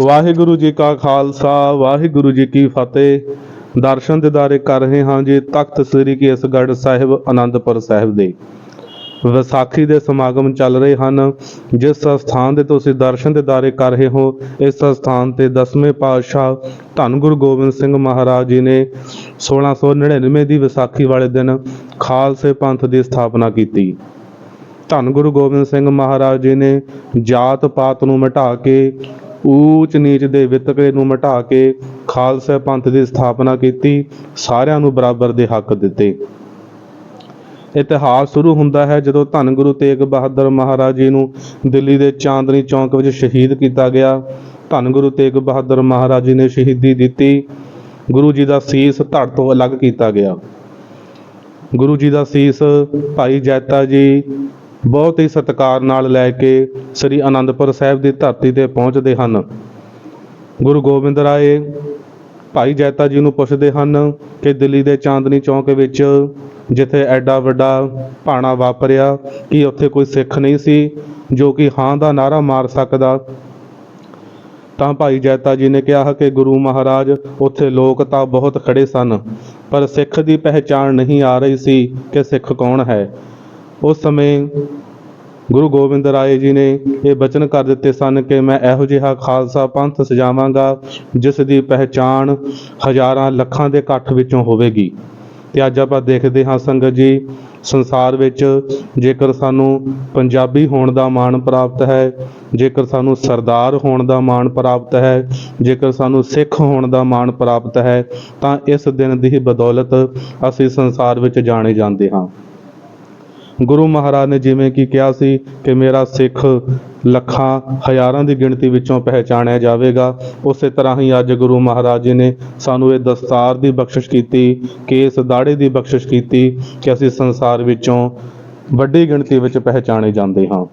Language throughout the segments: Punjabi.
ਵਾਹਿਗੁਰੂ ਜੀ ਕਾ ਖਾਲਸਾ, ਵਾਹਿਗੁਰੂ ਜੀ ਕੀ ਫਤਿਹ। ਦਰਸ਼ਨ ਦਿਦਾਰੇ ਕਰ ਰਹੇ ਹਾਂ ਜੀ ਤਖਤ ਸ੍ਰੀ ਕੇਸਗੜ੍ਹ ਸਾਹਿਬ ਆਨੰਦਪੁਰ ਸਾਹਿਬ ਦੇ। ਵਿਸਾਖੀ ਦੇ ਸਮਾਗਮ ਚੱਲ ਰਹੇ ਹਨ। ਜਿਸ ਸਥਾਨ ਦੇ ਤੁਸੀਂ ਦਰਸ਼ਨ ਦਿਦਾਰੇ ਕਰ ਰਹੇ ਹੋ, ਇਸ ਸਥਾਨ ਤੇ ਦਸਵੇਂ ਪਾਤਸ਼ਾਹ ਧੰਨ ਗੁਰੂ ਗੋਬਿੰਦ ਸਿੰਘ ਮਹਾਰਾਜ ਜੀ ਨੇ 1699 ਦੀ ਵਿਸਾਖੀ ਵਾਲੇ ਦਿਨ ਖਾਲਸੇ ਪੰਥ ਦੀ ਸਥਾਪਨਾ ਕੀਤੀ। ਧੰਨ ਗੁਰੂ ਗੋਬਿੰਦ ਸਿੰਘ ਮਹਾਰਾਜ ਜੀ ਨੇ ਜਾਤ ਪਾਤ ਨੂੰ ਮਿਟਾ ਕੇ ਊਚ ਨੀਚ ਦੇ ਵਿਤਕਰੇ ਨੂੰ ਮਿਟਾ ਕੇ ਖਾਲਸਾ ਪੰਥ ਦੀ ਸਥਾਪਨਾ ਕੀਤੀ, ਸਾਰਿਆਂ ਨੂੰ ਬਰਾਬਰ ਦੇ ਹੱਕ ਦਿੱਤੇ। ਇਤਿਹਾਸ ਸ਼ੁਰੂ ਹੁੰਦਾ ਹੈ ਜਦੋਂ ਧੰਨ ਗੁਰੂ ਤੇਗ ਬਹਾਦਰ ਮਹਾਰਾਜ ਜੀ ਨੂੰ ਦਿੱਲੀ ਦੇ ਚਾਂਦਨੀ ਚੌਂਕ ਵਿੱਚ ਸ਼ਹੀਦ ਕੀਤਾ ਗਿਆ। ਧੰਨ ਗੁਰੂ ਤੇਗ ਬਹਾਦਰ ਮਹਾਰਾਜ ਜੀ ਨੇ ਸ਼ਹੀਦੀ ਦਿੱਤੀ। ਗੁਰੂ ਜੀ ਦਾ ਸੀਸ ਧੜ ਤੋਂ ਅਲੱਗ ਕੀਤਾ ਗਿਆ। ਗੁਰੂ ਜੀ ਦਾ ਸੀਸ ਭਾਈ ਜੈਤਾ ਜੀ ਬਹੁਤ ਹੀ ਸਤਿਕਾਰ ਨਾਲ ਲੈ ਕੇ ਸ੍ਰੀ ਅਨੰਦਪੁਰ ਸਾਹਿਬ ਦੀ ਧਰਤੀ ਤੇ ਪਹੁੰਚਦੇ ਹਨ। ਗੁਰੂ ਗੋਬਿੰਦ ਰਾਏ ਭਾਈ ਜੈਤਾ ਜੀ ਨੂੰ ਪੁੱਛਦੇ ਹਨ ਕਿ ਦਿੱਲੀ ਦੇ ਚਾਂਦਨੀ ਚੌਂਕ ਵਿੱਚ ਜਿੱਥੇ ਐਡਾ ਵੱਡਾ ਭਾਣਾ ਵਾਪਰਿਆ, ਕਿ ਉੱਥੇ ਕੋਈ ਸਿੱਖ ਨਹੀਂ ਸੀ ਜੋ ਕਿ ਹਾਂ ਦਾ ਨਾਰਾ ਮਾਰ ਸਕਦਾ? ਤਾਂ ਭਾਈ ਜੈਤਾ ਜੀ ਨੇ ਕਿਹਾ ਕਿ ਗੁਰੂ ਮਹਾਰਾਜ, ਉੱਥੇ ਲੋਕ ਤਾਂ ਬਹੁਤ ਖੜੇ ਸਨ, ਪਰ ਸਿੱਖ ਦੀ ਪਹਿਚਾਣ ਨਹੀਂ ਆ ਰਹੀ ਸੀ ਕਿ ਸਿੱਖ ਕੌਣ ਹੈ। ਉਸ ਸਮੇਂ ਗੁਰੂ ਗੋਬਿੰਦ ਰਾਏ ਜੀ ਨੇ ਇਹ ਬਚਨ ਕਰ ਦਿੱਤੇ ਸਨ ਕਿ ਮੈਂ ਇਹੋ ਜਿਹਾ ਖਾਲਸਾ ਪੰਥ ਸਜਾਵਾਂਗਾ, ਜਿਸ ਦੀ ਪਹਿਚਾਣ ਹਜ਼ਾਰਾਂ ਲੱਖਾਂ ਦੇ ਇਕੱਠ ਵਿੱਚੋਂ ਹੋਵੇਗੀ। ਤੇ ਅੱਜ ਆਪਾਂ ਦੇਖਦੇ ਹਾਂ ਸੰਗਤ ਜੀ, ਸੰਸਾਰ ਵਿੱਚ ਜੇਕਰ ਸਾਨੂੰ ਪੰਜਾਬੀ ਹੋਣ ਦਾ ਮਾਣ ਪ੍ਰਾਪਤ ਹੈ, ਜੇਕਰ ਸਾਨੂੰ ਸਰਦਾਰ ਹੋਣ ਦਾ ਮਾਣ ਪ੍ਰਾਪਤ ਹੈ, ਜੇਕਰ ਸਾਨੂੰ ਸਿੱਖ ਹੋਣ ਦਾ ਮਾਣ ਪ੍ਰਾਪਤ ਹੈ, ਤਾਂ ਇਸ ਦਿਨ ਦੀ ਬਦੌਲਤ ਅਸੀਂ ਸੰਸਾਰ ਵਿੱਚ ਜਾਣੇ ਜਾਂਦੇ ਹਾਂ। ਗੁਰੂ ਮਹਾਰਾਜ ਨੇ ਜਿਵੇਂ ਕਿ ਕਿਹਾ ਸੀ ਕਿ ਮੇਰਾ ਸਿੱਖ ਲੱਖਾਂ ਹਜ਼ਾਰਾਂ ਦੀ ਗਿਣਤੀ ਵਿੱਚੋਂ ਪਹਿਚਾਣਿਆ ਜਾਵੇਗਾ, ਉਸੇ ਤਰ੍ਹਾਂ ਹੀ ਅੱਜ ਗੁਰੂ ਮਹਾਰਾਜ ਜੀ ਨੇ ਸਾਨੂੰ ਇਹ ਦਸਤਾਰ ਦੀ ਬਖਸ਼ਿਸ਼ ਕੀਤੀ, ਕੇਸ ਦਾੜੇ ਦੀ ਬਖਸ਼ਿਸ਼ ਕੀਤੀ ਕਿ ਅਸੀਂ ਸੰਸਾਰ ਵਿੱਚੋਂ ਵੱਡੀ ਗਿਣਤੀ ਵਿੱਚ ਪਹਿਚਾਣੇ ਜਾਂਦੇ ਹਾਂ।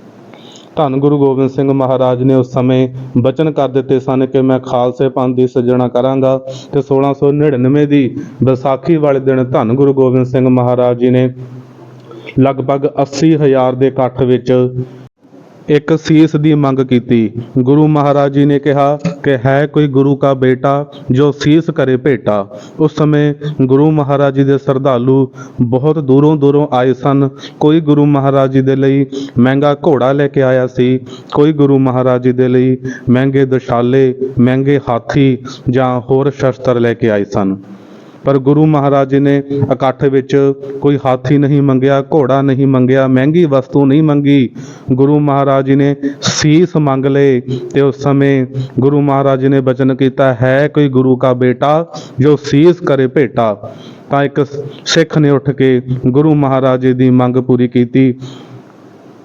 ਧੰਨ ਗੁਰੂ ਗੋਬਿੰਦ ਸਿੰਘ ਮਹਾਰਾਜ ਨੇ ਉਸ ਸਮੇਂ ਬਚਨ ਕਰ ਦਿੱਤੇ ਸਨ ਕਿ ਮੈਂ ਖਾਲਸੇ ਪੰਥ ਦੀ ਸਿਰਜਣਾ ਕਰਾਂਗਾ ਤੇ 1699 ਦੀ ਵਿਸਾਖੀ ਵਾਲੇ ਦਿਨ ਧੰਨ ਗੁਰੂ ਗੋਬਿੰਦ ਸਿੰਘ ਮਹਾਰਾਜ ਜੀ ਨੇ ਲਗਭਗ 80000 ਦੇ ਇਕੱਠ ਵਿੱਚ ਇੱਕ ਸੀਸ ਦੀ ਮੰਗ ਕੀਤੀ। ਗੁਰੂ ਮਹਾਰਾਜ ਜੀ ਨੇ ਕਿਹਾ ਕਿ ਹੈ ਕੋਈ ਗੁਰੂ ਦਾ ਬੇਟਾ ਜੋ ਸੀਸ ਕਰੇ ਭੇਟਾ। ਉਸ ਸਮੇਂ ਗੁਰੂ ਮਹਾਰਾਜ ਜੀ ਦੇ ਸ਼ਰਧਾਲੂ ਬਹੁਤ ਦੂਰੋਂ ਦੂਰੋਂ ਆਏ ਸਨ। ਕੋਈ ਗੁਰੂ ਮਹਾਰਾਜ ਜੀ ਦੇ ਲਈ ਮਹਿੰਗਾ ਘੋੜਾ ਲੈ ਕੇ ਆਇਆ ਸੀ। ਕੋਈ ਗੁਰੂ ਮਹਾਰਾਜ ਜੀ ਦੇ ਲਈ ਮਹਿੰਗੇ ਦਸ਼ਾਲੇ, ਮਹਿੰਗੇ ਹਾਥੀ ਜਾਂ ਹੋਰ ਸ਼ਸਤਰ ਲੈ ਕੇ ਆਏ ਸਨ। ਪਰ ਗੁਰੂ ਮਹਾਰਾਜ ਜੀ ਨੇ ਇਕੱਠ ਵਿੱਚ ਕੋਈ ਹਾਥੀ ਨਹੀਂ ਮੰਗਿਆ, ਘੋੜਾ ਨਹੀਂ ਮੰਗਿਆ, ਮਹਿੰਗੀ ਵਸਤੂ ਨਹੀਂ ਮੰਗੀ। ਗੁਰੂ ਮਹਾਰਾਜ ਜੀ ਨੇ ਸੀਸ ਮੰਗ ਲਏ ਤੇ ਉਸ ਸਮੇਂ ਗੁਰੂ ਮਹਾਰਾਜ ਜੀ ਨੇ ਬਚਨ ਕੀਤਾ, ਹੈ ਕੋਈ ਗੁਰੂ ਕਾ ਬੇਟਾ ਜੋ ਸੀਸ ਕਰੇ ਭੇਟਾ? ਤਾਂ ਇੱਕ ਸਿੱਖ ਨੇ ਉੱਠ ਕੇ ਗੁਰੂ ਮਹਾਰਾਜ ਜੀ ਦੀ ਮੰਗ ਪੂਰੀ ਕੀਤੀ।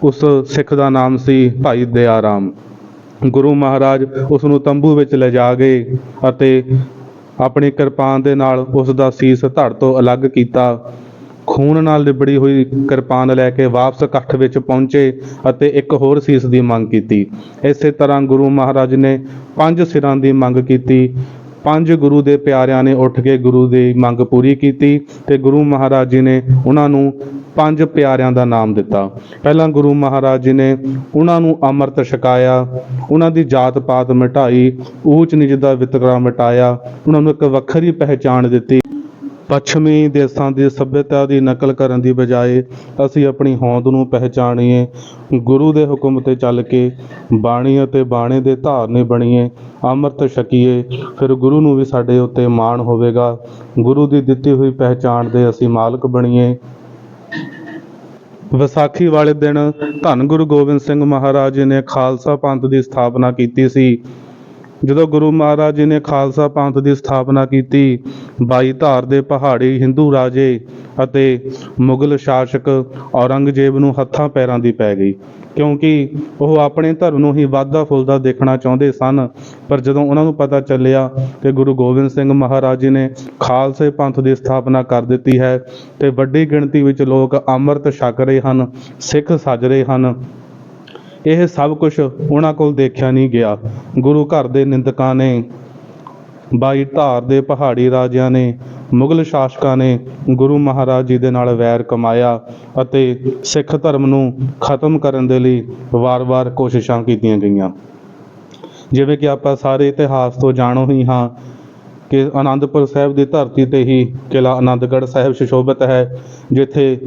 ਉਸ ਸਿੱਖ ਦਾ ਨਾਮ ਸੀ ਭਾਈ ਦਇਆਰਾਮ ਗੁਰੂ ਮਹਾਰਾਜ ਉਸ ਨੂੰ ਤੰਬੂ ਵਿੱਚ ਲਿਜਾ ਗਏ ਅਤੇ ਆਪਣੀ ਕਿਰਪਾਨ ਦੇ ਨਾਲ ਉਸ ਦਾ ਸੀਸ ਧੜ ਤੋਂ ਅਲੱਗ ਕੀਤਾ। ਖੂਨ ਨਾਲ ਲਿਬੜੀ ਹੋਈ ਕਿਰਪਾਨ ਲੈ ਕੇ ਵਾਪਸ ਇਕੱਠ ਵਿੱਚ ਪਹੁੰਚੇ ਅਤੇ ਇੱਕ ਹੋਰ ਸੀਸ ਦੀ ਮੰਗ ਕੀਤੀ। ਇਸੇ ਤਰ੍ਹਾਂ ਗੁਰੂ ਮਹਾਰਾਜ ਨੇ ਪੰਜ ਸਿਰਾਂ ਦੀ ਮੰਗ ਕੀਤੀ। ਪੰਜ ਗੁਰੂ ਦੇ ਪਿਆਰਿਆਂ ਨੇ ਉੱਠ ਕੇ ਗੁਰੂ ਦੀ ਮੰਗ ਪੂਰੀ ਕੀਤੀ ਤੇ ਗੁਰੂ ਮਹਾਰਾਜ ਜੀ ਨੇ ਉਹਨਾਂ ਨੂੰ ਪੰਜ ਪਿਆਰਿਆਂ ਦਾ ਨਾਮ ਦਿੱਤਾ। ਪਹਿਲਾਂ ਗੁਰੂ ਮਹਾਰਾਜ ਜੀ ਨੇ ਉਹਨਾਂ ਨੂੰ ਅੰਮ੍ਰਿਤ ਛਕਾਇਆ, ਉਹਨਾਂ ਦੀ ਜਾਤ ਪਾਤ ਮਿਟਾਈ ਊਚ ਨੀਚ ਦਾ ਵਿਤਕਰਾ ਮਿਟਾਇਆ, ਉਹਨਾਂ ਨੂੰ ਇੱਕ ਵੱਖਰੀ ਪਹਿਚਾਣ ਦਿੱਤੀ। ਪੱਛਮੀ ਦੇਸ਼ਾਂ ਦੀ ਸਭਿਅਤਾ ਦੀ ਨਕਲ ਕਰਨ ਦੀ ਬਜਾਏ ਅਸੀਂ ਆਪਣੀ ਹੋਂਦ ਨੂੰ ਪਹਿਚਾਣੀਏ, ਗੁਰੂ ਦੇ ਹੁਕਮ ਤੇ ਚੱਲ ਕੇ ਬਾਣੀ ਅਤੇ ਬਾਣੇ ਦੇ ਧਾਰਨੇ ਬਣੀਏ ਅੰਮ੍ਰਿਤ ਛਕੀਏ, ਫਿਰ ਗੁਰੂ ਨੂੰ ਵੀ ਸਾਡੇ ਉੱਤੇ ਮਾਣ ਹੋਵੇਗਾ। ਗੁਰੂ ਦੀ ਦਿੱਤੀ ਹੋਈ ਪਹਿਚਾਣ ਦੇ ਅਸੀਂ ਮਾਲਕ ਬਣੀਏ। ਵਿਸਾਖੀ ਵਾਲੇ ਦਿਨ ਧੰਨ ਗੁਰੂ ਗੋਬਿੰਦ ਸਿੰਘ ਮਹਾਰਾਜ ਜੀ ਨੇ ਖਾਲਸਾ ਪੰਥ ਦੀ ਸਥਾਪਨਾ ਕੀਤੀ ਸੀ। ਜਦੋਂ ਗੁਰੂ ਮਹਾਰਾਜ ਜੀ ਨੇ ਖਾਲਸਾ ਪੰਥ ਦੀ ਸਥਾਪਨਾ ਕੀਤੀ, ਬਾਈ ਧਾਰ ਦੇ ਪਹਾੜੀ ਹਿੰਦੂ ਰਾਜੇ ਅਤੇ ਮੁਗਲ ਸ਼ਾਸਕ ਔਰੰਗਜ਼ੇਬ ਨੂੰ ਹੱਥਾਂ ਪੈਰਾਂ ਦੀ ਪੈ ਗਈ। ਕਿਉਂਕਿ ਉਹ ਆਪਣੇ ਧਰਮ ਨੂੰ ਹੀ ਵਾਧਾ ਫੁੱਲਦਾ ਦੇਖਣਾ ਚਾਹੁੰਦੇ ਸਨ, ਪਰ ਜਦੋਂ ਉਹਨਾਂ ਨੂੰ ਪਤਾ ਚੱਲਿਆ ਕਿ ਗੁਰੂ ਗੋਬਿੰਦ ਸਿੰਘ ਮਹਾਰਾਜ ਜੀ ਨੇ ਖਾਲਸੇ ਪੰਥ ਦੀ ਸਥਾਪਨਾ ਕਰ ਦਿੱਤੀ ਹੈ, ਤੇ ਵੱਡੀ ਗਿਣਤੀ ਵਿੱਚ ਲੋਕ ਅੰਮ੍ਰਿਤ ਛਕ ਰਹੇ ਹਨ, ਸਿੱਖ ਸੱਜ ਰਹੇ ਹਨ ਇਹ ਸਭ ਕੁਝ ਉਹਨਾਂ ਕੋਲ ਦੇਖਿਆ ਨਹੀਂ ਗਿਆ। ਗੁਰੂ ਘਰ ਦੇ ਨਿੰਦਕਾਂ ਨੇ, ਬਾਈ ਧਾਰ ਦੇ ਪਹਾੜੀ ਰਾਜਿਆਂ ਨੇ, ਮੁਗਲ ਸ਼ਾਸਕਾਂ ਨੇ ਗੁਰੂ ਮਹਾਰਾਜ ਜੀ ਦੇ ਨਾਲ ਵੈਰ ਕਮਾਇਆ ਅਤੇ ਸਿੱਖ ਧਰਮ ਨੂੰ ਖਤਮ ਕਰਨ ਦੇ ਲਈ ਵਾਰ-ਵਾਰ ਕੋਸ਼ਿਸ਼ਾਂ ਕੀਤੀਆਂ ਗਈਆਂ। ਜਿਵੇਂ ਕਿ ਆਪਾਂ ਸਾਰੇ ਇਤਿਹਾਸ ਤੋਂ ਜਾਣੋ ਹੀ ਹਾਂ ਕਿ ਆਨੰਦਪੁਰ ਸਾਹਿਬ ਦੀ ਧਰਤੀ ਤੇ ਹੀ ਕਿਲ੍ਹਾ ਆਨੰਦਗੜ੍ਹ ਸਾਹਿਬ ਸੁਸ਼ੋਭਿਤ ਹੈ, ਜਿੱਥੇ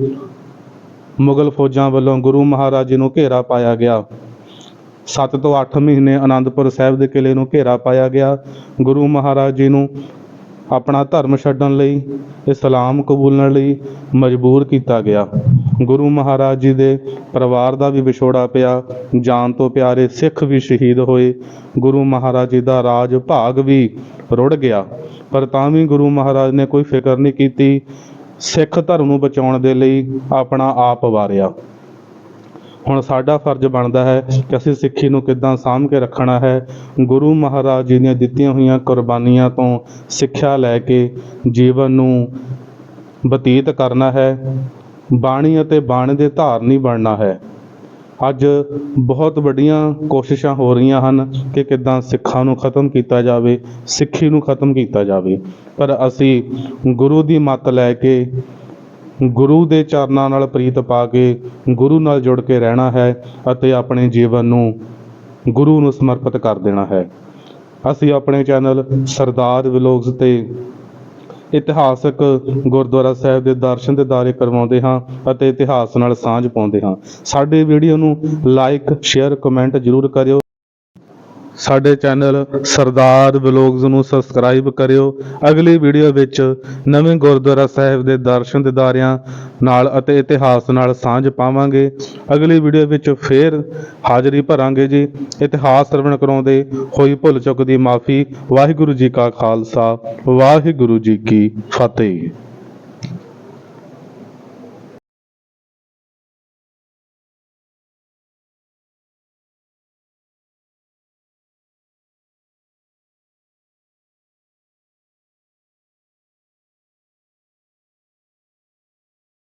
ਮੁਗਲ ਫੌਜਾਂ ਵੱਲੋਂ ਗੁਰੂ ਮਹਾਰਾਜ ਜੀ ਨੂੰ ਘੇਰਾ ਪਾਇਆ ਗਿਆ। 7 ਤੋਂ 8 ਮਹੀਨੇ ਆਨੰਦਪੁਰ ਸਾਹਿਬ ਦੇ ਕਿਲੇ ਨੂੰ ਘੇਰਾ ਪਾਇਆ ਗਿਆ। ਗੁਰੂ ਮਹਾਰਾਜ ਜੀ ਨੂੰ ਆਪਣਾ ਧਰਮ ਛੱਡਣ ਲਈ, ਇਸਲਾਮ ਕਬੂਲਣ ਲਈ ਮਜਬੂਰ ਕੀਤਾ ਗਿਆ। ਗੁਰੂ ਮਹਾਰਾਜ ਜੀ ਦੇ ਪਰਿਵਾਰ ਦਾ ਵੀ ਵਿਛੋੜਾ ਪਿਆ। ਜਾਨ ਤੋਂ ਪਿਆਰੇ ਸਿੱਖ ਵੀ ਸ਼ਹੀਦ ਹੋਏ। ਗੁਰੂ ਮਹਾਰਾਜ ਜੀ ਦਾ ਰਾਜ ਭਾਗ ਵੀ ਰੁੜ ਗਿਆ। ਪਰ ਤਾਂ ਵੀ ਗੁਰੂ ਮਹਾਰਾਜ ਨੇ ਕੋਈ ਫਿਕਰ ਨਹੀਂ ਕੀਤੀ। ਸਿੱਖ ਧਰਮ ਨੂੰ ਬਚਾਉਣ ਦੇ ਲਈ ਆਪਣਾ ਆਪ ਵਾਰਿਆ। ਹੁਣ ਸਾਡਾ ਫਰਜ਼ ਬਣਦਾ ਹੈ ਕਿ ਅਸੀਂ ਸਿੱਖੀ ਨੂੰ ਕਿੱਦਾਂ ਸਾਂਭ ਕੇ ਰੱਖਣਾ ਹੈ। ਗੁਰੂ ਮਹਾਰਾਜ ਜੀ ਦੀਆਂ ਦਿੱਤੀਆਂ ਹੋਈਆਂ ਕੁਰਬਾਨੀਆਂ ਤੋਂ ਸਿੱਖਿਆ ਲੈ ਕੇ ਜੀਵਨ ਨੂੰ ਬਤੀਤ ਕਰਨਾ ਹੈ। ਬਾਣੀ ਅਤੇ ਬਾਣੀ ਦੇ ਧਾਰਨੀ ਬਣਨਾ ਹੈ। ਅੱਜ ਬਹੁਤ ਵੱਡੀਆਂ ਕੋਸ਼ਿਸ਼ਾਂ ਹੋ ਰਹੀਆਂ ਹਨ ਕਿ ਕਿੱਦਾਂ ਸਿੱਖਾਂ ਨੂੰ ਖਤਮ ਕੀਤਾ ਜਾਵੇ, ਸਿੱਖੀ ਨੂੰ ਖਤਮ ਕੀਤਾ ਜਾਵੇ। ਪਰ ਅਸੀਂ ਗੁਰੂ ਦੀ ਮੱਤ ਲੈ ਕੇ, ਗੁਰੂ ਦੇ ਚਰਨਾਂ ਨਾਲ ਪ੍ਰੀਤ ਪਾ ਕੇ, ਗੁਰੂ ਨਾਲ ਜੁੜ ਕੇ ਰਹਿਣਾ ਹੈ ਅਤੇ ਆਪਣੇ ਜੀਵਨ ਨੂੰ ਗੁਰੂ ਨੂੰ ਸਮਰਪਿਤ ਕਰ ਦੇਣਾ ਹੈ। ਅਸੀਂ ਆਪਣੇ ਚੈਨਲ ਸਰਦਾਰ ਵਲੋਗਸ ਤੇ ਇਤਿਹਾਸਕ ਗੁਰਦੁਆਰਾ ਸਾਹਿਬ ਦੇ ਦਰਸ਼ਨ ਦੇ ਦਾਰੇ ਕਰਵਾਉਂਦੇ ਹਾਂ ਅਤੇ ਇਤਿਹਾਸ ਨਾਲ ਸਾਂਝ ਪਾਉਂਦੇ ਹਾਂ। ਸਾਡੇ ਵੀਡੀਓ ਨੂੰ ਲਾਈਕ ਸ਼ੇਅਰ ਕਮੈਂਟ ਜ਼ਰੂਰ ਕਰਿਓ। ਸਾਡੇ ਚੈਨਲ ਸਰਦਾਰ ਵਲੋਗਸ ਨੂੰ ਸਬਸਕ੍ਰਾਈਬ ਕਰਿਓ। ਅਗਲੀ ਵੀਡੀਓ ਵਿੱਚ ਨਵੇਂ ਗੁਰਦੁਆਰਾ ਸਾਹਿਬ ਦੇ ਦਰਸ਼ਨ ਦਿਦਾਰਿਆਂ ਨਾਲ ਅਤੇ ਇਤਿਹਾਸ ਨਾਲ ਸਾਂਝ ਪਾਵਾਂਗੇ। ਅਗਲੀ ਵੀਡੀਓ ਵਿੱਚ ਫੇਰ ਹਾਜ਼ਰੀ ਭਰਾਂਗੇ ਜੀ। ਇਤਿਹਾਸ ਸਰਵਣ ਕਰਾਉਂਦੇ ਹੋਈ ਭੁੱਲ ਚੁੱਕ ਦੀ ਮਾਫੀ। ਵਾਹਿਗੁਰੂ ਜੀ ਕਾ ਖਾਲਸਾ, ਵਾਹਿਗੁਰੂ ਜੀ ਕੀ ਫਤਿਹ।